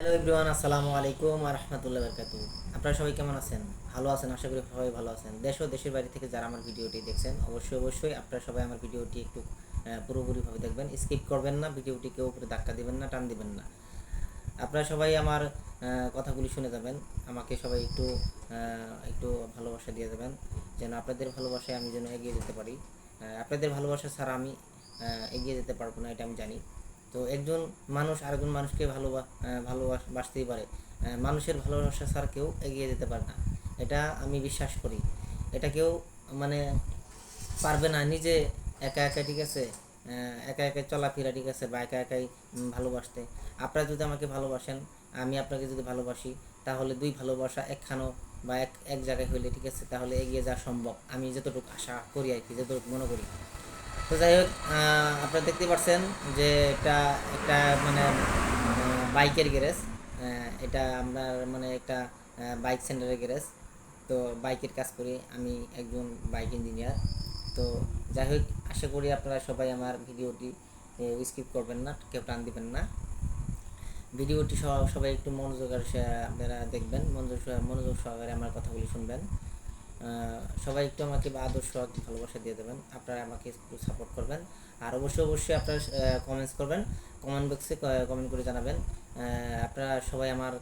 Hello everyone আসসালামু আলাইকুম আর রহমতুল্লাহ বরকাতু আপনারা সবাই কেমন আছেন? ভালো আছেন, আশা করি সবাই ভালো আছেন। দেশ ও দেশের বাড়ি থেকে যারা আমার ভিডিওটি দেখছেন, অবশ্যই অবশ্যই আপনারা সবাই আমার ভিডিওটি একটু পুরোপুরিভাবে দেখবেন। স্কিপ করবেন না ভিডিওটি কেউ উপরে ধাক্কা দেবেন না, টান দিবেন না। আপনারা সবাই আমার কথাগুলি শুনে যাবেন। আমাকে সবাই একটু একটু ভালোবাসা দিয়ে যাবেন, যেন আপনাদের ভালোবাসায় আমি যেন এগিয়ে যেতে পারি। আপনাদের ভালোবাসা ছাড়া আমি এগিয়ে যেতে পারব না, এটা আমি জানি। তো একজন মানুষ আরেকজন মানুষকে ভালোবা ভালোবাসতেই পারে। মানুষের ভালোবাসা ছাড়া কেউ এগিয়ে যেতে পারে না। এটা আমি বিশ্বাস করি। এটা কেউ মানে পারবে না নিজে একা একা ঠিক আছে? একা একা চলাফেরা, ঠিক আছে? বা একা একাই ভালোবাসতে। আপনারা যদি আমাকে ভালোবাসেন, আমি আপনাকে যদি ভালোবাসি, তাহলে দুই ভালোবাসা একখানো বা এক এক জায়গায় হইলে, ঠিক আছে? তাহলে এগিয়ে যাওয়া সম্ভব। আমি যতটুকু আশা করি আর কি, যতটুকু মনে করি। তো যাই হোক আপনারা দেখতে পাচ্ছেন যে এটা একটা মানে বাইকের গ্যারেজ। এটা আমরা মানে একটা বাইক সেন্টারের গ্যারেজ। তো বাইকের কাজ করি, আমি একজন বাইক ইঞ্জিনিয়ার। তো যাই হোক, আশা করি আপনারা সবাই আমার ভিডিওটি স্কিপ করবেন না, কেউ টান দিবেন না। ভিডিওটি সব- সবাই একটু মনোযোগের সে- আপনারা দেখবেন, মনোযোগ মনোযোগ সহকারে আমার কথাগুলি শুনবেন। সবাই একটু আমাকে আদর্শ ভালোবাসা দিয়ে দেবেন। আপনারা আমাকে একটু সাপোর্ট করবেন। আর অবশ্যই অবশ্যই আপনারা কমেন্টস করবেন। কমেন্ট বক্সে কমেন্ট করে জানাবেন। আপনারা সবাই আমার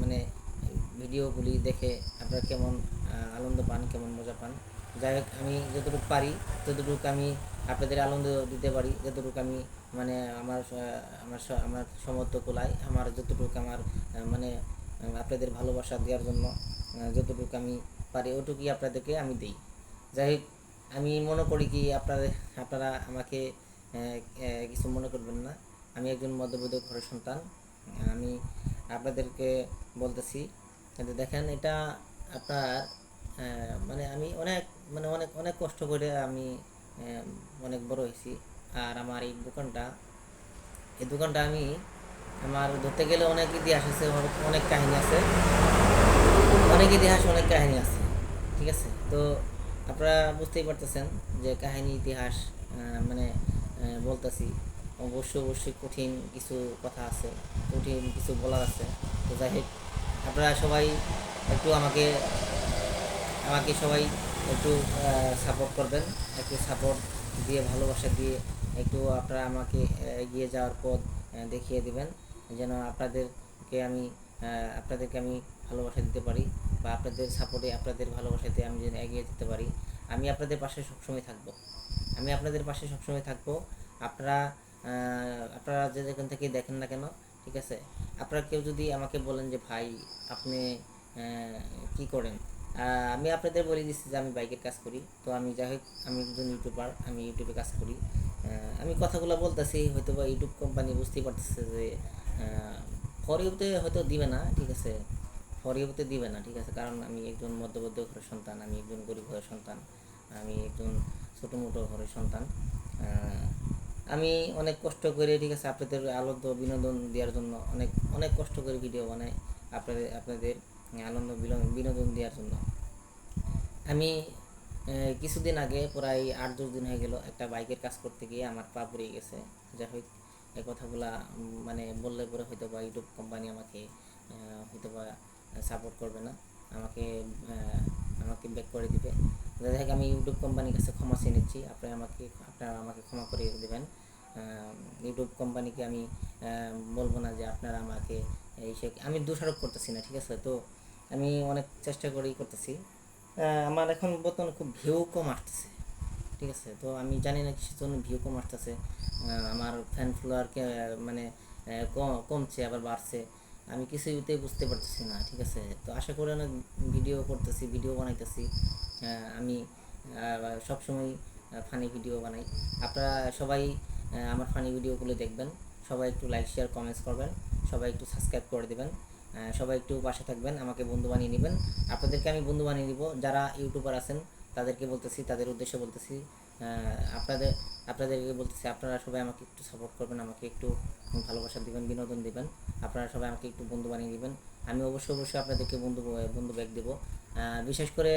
মানে ভিডিওগুলি দেখে আপনারা কেমন আনন্দ পান, কেমন মজা পান। যাই হোক, আমি যতটুকু পারি, ততটুকু আমি আপনাদের আনন্দ দিতে পারি। যতটুকু আমি মানে আমার আমার আমার সমর্থ কোলায়, আমার যতটুকু আমার মানে আপনাদের ভালোবাসা দেওয়ার জন্য যতটুকু আমি পারি, ওটুকুই আপনাদেরকে আমি দিই। যাই হোক, আমি মনে করি কি আপনাদের আপনারা আমাকে কিছু মনে করবেন না। আমি একজন মধ্যবিত্ত ঘরের সন্তান। আমি আপনাদেরকে বলতেছি দেখেন, এটা আপনার মানে আমি অনেক মানে অনেক অনেক কষ্ট করে আমি অনেক বড় হয়েছি। আর আমার এই দোকানটা এই দোকানটা আমি, আমার ধরতে গেলে অনেক ইতিহাস আছে অনেক কাহিনী আছে। অনেক ইতিহাস, অনেক কাহিনী আছে, ঠিক আছে? তো আপনারা বুঝতেই পারতেছেন যে কাহিনী, ইতিহাস মানে বলতেছি অবশ্যই অবশ্যই কঠিন কিছু কথা আছে, কঠিন কিছু বলার আছে। তো যাই হোক, আপনারা সবাই একটু আমাকে আমাকে সবাই একটু সাপোর্ট করবেন, একটু সাপোর্ট দিয়ে, ভালোবাসা দিয়ে একটু আপনারা আমাকে এগিয়ে যাওয়ার পথ দেখিয়ে দিবেন। যেন আপনাদেরকে আমি আপনাদেরকে আমি ভালোবাসা দিতে পারি বা আপনাদের সাপোর্টে আপনাদের ভালোবাসাতে আমি যেন এগিয়ে যেতে পারি, আমি আপনাদের পাশে সবসময় থাকব। আমি আপনাদের পাশে সবসময় থাকব। আপনারা আপনারা যে যেখান থেকে দেখেন না কেন, ঠিক আছে? আপনারা কেউ যদি আমাকে বলেন যে, ভাই, আপনি কি করেন? আমি আপনাদের বলে দিচ্ছি যে, আমি বাইকের কাজ করি। তো আমি যাই হোক, আমি একজন ইউটিউবার আমি ইউটিউবে কাজ করি। আমি কথাগুলো বলতেছি হয়তো বা ইউটিউব কোম্পানি বুঝতেই পারতেছে যে ফরিউতে হয়তো দিবে না, ঠিক আছে? ফরিউতে দিবে না, ঠিক আছে? কারণ আমি একজন মধ্যবর্তী ঘরের সন্তান, আমি একজন গরিব ঘরের সন্তান, আমি একজন ছোটো মোটো ঘরের সন্তান। আমি অনেক কষ্ট করে, ঠিক আছে, আপনাদের আনন্দ, বিনোদন দেওয়ার জন্য অনেক অনেক কষ্ট করে ভিডিও বানাই আপনাদের আপনাদের আনন্দ বিনোদন দেওয়ার জন্য। আমি কিছুদিন আগে প্রায় আট, দশ দিন হয়ে গেল একটা বাইকের কাজ করতে গিয়ে আমার পা পড়ে গেছে। যাই হোক, এই কথাগুলা মানে বললে পরে হয়তো বা ইউটিউব কোম্পানি আমাকে হয়তো বা সাপোর্ট করবে না। আমাকে আমাকে ব্যাক করে দিবে। যাই হোক আমি ইউটিউব কোম্পানির কাছে ক্ষমা চেয়ে নিচ্ছি। আপনারা আমাকে আপনারা আমাকে ক্ষমা করে দেবেন। ইউটিউব কোম্পানিকে আমি বলব না যে আপনারা আমাকে এই আমি দোষারোপ করতেছি না, ঠিক আছে? তো আমি অনেক চেষ্টা করেই করতেছি। আমার এখন বর্তমানে খুব ভিউ কম আসতেছে, ঠিক আছে? তো আমি জানি না কিসের জন্য ভিউ কম আসতেছে। আমার ফ্যান ফলোয়ারকে মানে কমছে, আবার বাড়ছে। আমি কিছুতেই বুঝতে পারতেছি না, ঠিক আছে? তো আশা করি অনেক ভিডিও করতেছি, ভিডিও বানাইতেছি। আমি সবসময় ফানি ভিডিও বানাই। আপনারা সবাই আমার ফানি ভিডিওগুলো দেখবেন। সবাই একটু লাইক শেয়ার কমেন্টস করবেন। সবাই একটু সাবস্ক্রাইব করে দেবেন। সবাই একটু পাশে থাকবেন, আমাকে বন্ধু বানিয়ে নেবেন। আপনাদেরকে আমি বন্ধু বানিয়ে নিব। যারা ইউটিউবার আছেন, তাদেরকে বলতেছি, তাদের উদ্দেশ্যে বলতেছি আপনাদের আপনাদেরকে বলতেছি, আপনারা সবাই আমাকে একটু সাপোর্ট করবেন, আমাকে একটু ভালোবাসা দিবেন, বিনোদন দিবেন। আপনারা সবাই আমাকে একটু বন্ধু বানিয়ে দিবেন। আমি অবশ্যই অবশ্যই আপনাদেরকে বন্ধু বন্ধু ব্যাগ দেবো। বিশেষ করে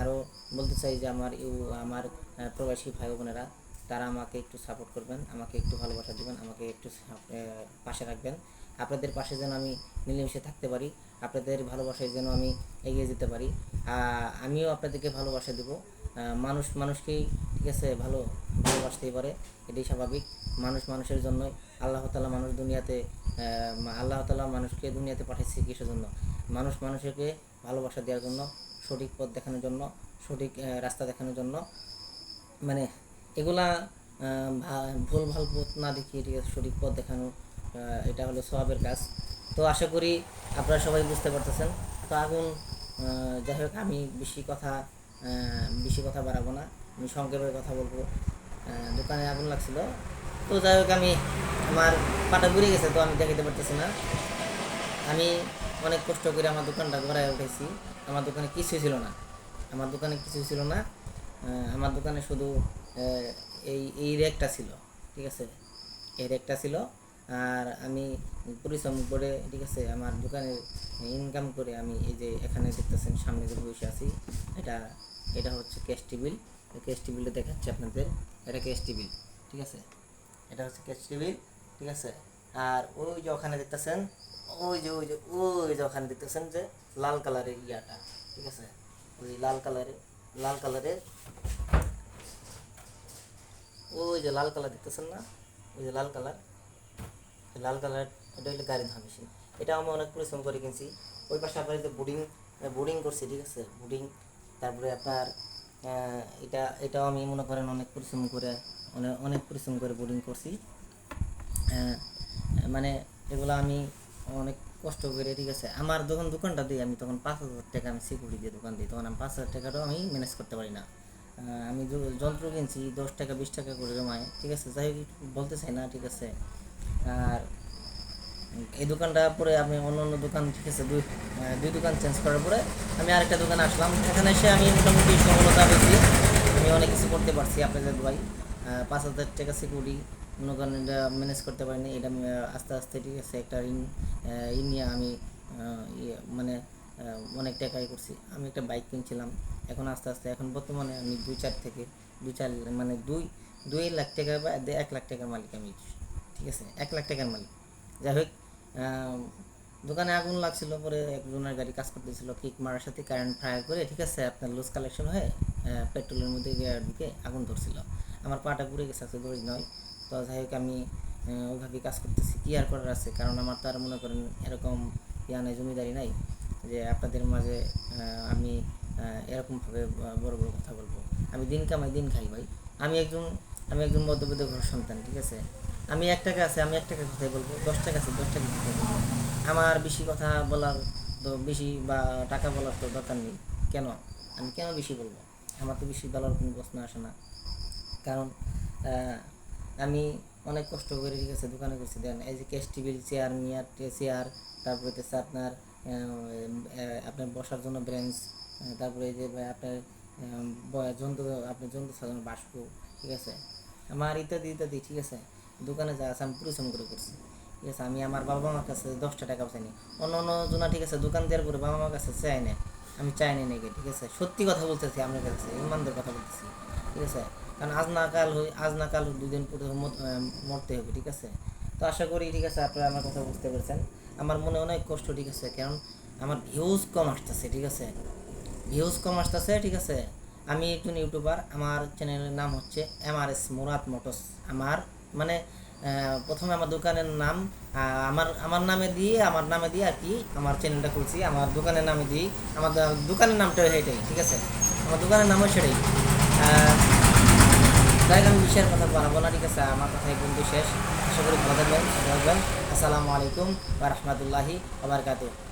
আরও বলতে চাই যে আমার ইউ, আমার প্রবাসী ভাই বোনেরা তারা আমাকে একটু সাপোর্ট করবেন, আমাকে একটু ভালোবাসা দিবেন, আমাকে একটু পাশে রাখবেন। আপনাদের পাশে যেন আমি মিলেমিশে থাকতে পারি, আপনাদের ভালোবাসায় যেন আমি এগিয়ে যেতে পারি। আমিও আপনাদেরকে ভালোবাসা দেবো। মানুষ, মানুষকেই, ঠিক আছে, ভালো ভালোবাসতেই পারে। এটাই স্বাভাবিক। মানুষ মানুষের জন্যই। আল্লাহ তালা মানুষ দুনিয়াতে আল্লাহ তালা মানুষকে দুনিয়াতে পাঠাইছে কিসের জন্য? মানুষ মানুষকে ভালোবাসা দেওয়ার জন্য, সঠিক পথ দেখানোর জন্য, সঠিক রাস্তা দেখানোর জন্য। মানে এগুলা ভুল ভালো পথ না দেখিয়ে, ঠিক আছে, সঠিক পথ দেখানো এটা হলো সবাবের কাজ। তো আশা করি আপনারা সবাই বুঝতে পারতেছেন। তো আগুন যাই হোক, আমি বেশি কথা বেশি কথা বাড়াবো না। আমি সংক্ষেপে কথা বলব। দোকানে আগুন লাগছিল। তো যাই হোক, আমি আমার পাটা ঘুরে গেছে, তো আমি দেখাতে পারতেছি না। আমি অনেক কষ্ট করে আমার দোকানটা গড়ায় উঠেছি আমার দোকানে কিছুই ছিল না। আমার দোকানে কিছুই ছিল না। আমার দোকানে শুধু এই এই র্যাকটা ছিল। ঠিক আছে? এই র্যাকটা ছিল। আর আমি পরিশ্রম করে, ঠিক আছে, আমার দোকানের ইনকাম করে আমি এই যে এখানে দেখতেছেন সামনে যে বসে আছি, এটা এটা হচ্ছে ক্যাশ টেবিল ক্যাশ টেবিলটা দেখাচ্ছি আপনাদের। এটা ক্যাশ টেবিল ঠিক আছে? এটা হচ্ছে ক্যাশ টেবিল ঠিক আছে? আর ওই যে ওখানে দেখতেছেন, ওই যে ওই যে ওই যে ওখানে দেখতেছেন যে লাল কালারের ইয়াটা, ঠিক আছে? ওই লাল কালারের লাল কালারের, ওই যে লাল কালার দেখতেছেন না? ওই যে লাল কালার। লাল কালার, এটা হলো গাড়ি ধোয়া মেশিন। এটা আমি অনেক পরিশ্রম করে কিনছি। ওই পাশে আপনার যে বোর্ডিং বোর্ডিং করছি, ঠিক আছে? বোর্ডিং তারপরে আপনার এটা, এটাও আমি মনে করেন অনেক পরিশ্রম করে অনেক অনেক পরিশ্রম করে বোর্ডিং করছি। মানে এগুলো আমি অনেক কষ্ট করে, ঠিক আছে? আমার যখন দোকানটা দিই, আমি তখন পাঁচ হাজার টাকা আমি সিকিউরিটি দিয়ে দোকান দিই। তখন আমি পাঁচ হাজার টাকাটাও আমি ম্যানেজ করতে পারি না। আমি যন্ত্র কিনছি, দশ টাকা, বিশ টাকা করে জমায়, ঠিক আছে? যাই বলতে চাই না, ঠিক আছে? আর এই দোকানটা পরে আমি অন্য অন্য দোকান ঠিক আছে, দুই দুই দোকান চেঞ্জ করার পরে আমি আরেকটা দোকানে আসলাম। এখানে এসে আমি মোটামুটি সফলতা পেয়েছি। আমি অনেক কিছু করতে পারছি আপনাদের ভাই। পাঁচ হাজার টাকা সিকিউরিটি মনে করেন এটা ম্যানেজ করতে পারিনি। এটা আস্তে আস্তে ঠিক আছে, একটা ঋণ ঋণ নিয়ে আমি ইয়ে মানে অনেক টাকাই করছি। আমি একটা বাইক কিনছিলাম। এখন আস্তে আস্তে, এখন বর্তমানে আমি দুই চার থেকে, দুই চার মানে দুই দুই লাখ টাকা বা এক লাখ টাকার মালিক আমি। ঠিক আছে, এক লাখ টাকার মালিক। যাই হোক দোকানে আগুন লাগছিল, পরে একজনের গাড়ি কাজ করতেছিল কিক মারার সাথে কারেন্ট ফায়ার করে, ঠিক আছে, আপনার লুজ কালেকশন হয়ে পেট্রোলের মধ্যে ঢুকে আগুন ধরছিল। আমার পাটা পুড়ে গেছে আছে দড়ি নয় তো যাই হোক, আমি ওইভাবে কাজ করতেছি, কি আর করার আছে? কারণ আমার তো আর মনে করেন এরকম নাই জমিদারি নাই, যে আপনাদের মাঝে আমি এরকমভাবে বড় বড় কথা বলব। আমি দিন কামাই, দিন খাই ভাই। আমি একজন আমি একজন মধ্যবিত্ত ঘর সন্তান, ঠিক আছে? আমি এক টাকা আছে, আমি এক টাকা কথাই বলব? দশ টাকা আছে, দশ টাকা কথাই বলব? আমার বেশি কথা বলার তো বেশি বা টাকা বলার তো দরকার নেই। কেন? আমি কেন বেশি বলব? আমার তো বেশি বলার কোনো প্রশ্ন আসে না। কারণ আমি অনেক কষ্ট করে ঠিক আছে, দোকানে করছি। দেন এই যে ক্যাশ টেবিল, চেয়ার, মিয়ার চেয়ার, তারপরে হচ্ছে আপনার আপনার বসার জন্য ব্রেঞ্চ তারপরে এই যে আপনার যন্ত্র আপনার যন্ত্র সাজানো বাষ্প, ঠিক আছে? আমার ইত্যাদি ইত্যাদি, ঠিক আছে? দোকানে যা আছে আমি পরিশ্রম করে করছি। ঠিক আছে, আমি আমার বাবা মার কাছে দশটা টাকা চাইনি অন্য অন্য জনা ঠিক আছে, দোকান দেওয়ার পরে বাবা মার কাছে চাই না, আমি চাই না নাকি ঠিক আছে। সত্যি কথা বলতেছি, আপনার কাছে ইমানদের কথা বলতেছি, ঠিক আছে। কারণ আজ না কাল হই, আজ না কাল দুদিন পরে মরতে হবে, ঠিক আছে। তো আশা করি, ঠিক আছে, আপনারা আমার কথা বুঝতে পেরেছেন। আমার মনে অনেক কষ্ট, ঠিক আছে, কারণ আমার ভিউজ কম আসতেছে, ঠিক আছে। ভিউজ কম আসতেছে, ঠিক আছে। আমি একজন ইউটিউবার আমার চ্যানেলের নাম হচ্ছে M R S Murad Motors আমার মানে প্রথমে আমার দোকানের নাম আমার আমার নামে দিয়ে, আমার নামে দিয়ে আর কি আমার চ্যানেলটা খুলছি। আমার দোকানের নামে দিয়ে, আমার দোকানের নামটা সেটাই ঠিক আছে? আমার দোকানের নামও সেটাই। যাই আমি বিষয়ের কথা বাড়াবো না, ঠিক আছে? আমার কথা কিন্তু শেষ। আশা করি ভালো থাকবেন আসসালামু আলাইকুম রাহমাতুল্লাহি বারাকাতুহু।